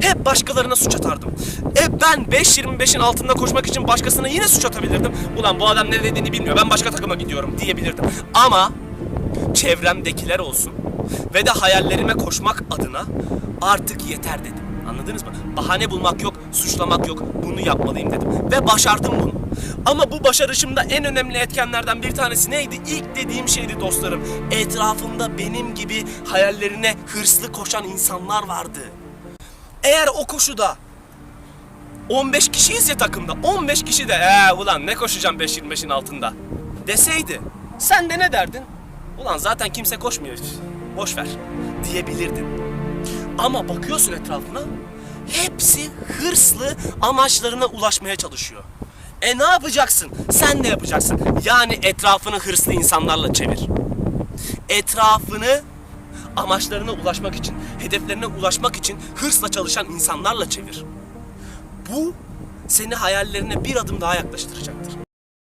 Hep başkalarına suç atardım. E ben 5.25'in altında koşmak için başkasına yine suç atabilirdim. Ulan bu adam ne dediğini bilmiyor ben başka takıma gidiyorum diyebilirdim. Ama çevremdekiler olsun ve de hayallerime koşmak adına artık yeter dedim. Anladınız mı? Bahane bulmak yok, suçlamak yok. Bunu yapmalıyım dedim. Ve başardım bunu. Ama bu başarışımda en önemli etkenlerden bir tanesi neydi? İlk dediğim şeydi dostlarım. Etrafımda benim gibi hayallerine hırslı koşan insanlar vardı. Eğer o koşuda 15 kişiyiz ya takımda. 15 kişi de ee ulan ne koşacağım 5.25'in altında deseydi sen de ne derdin? Ulan zaten kimse koşmuyor. Boş ver diyebilirdin. Ama bakıyorsun etrafına hepsi hırslı amaçlarına ulaşmaya çalışıyor. E ne yapacaksın? Sen de yapacaksın. Yani etrafını hırslı insanlarla çevir. Etrafını amaçlarına ulaşmak için, hedeflerine ulaşmak için hırsla çalışan insanlarla çevir. Bu seni hayallerine bir adım daha yaklaştıracaktır.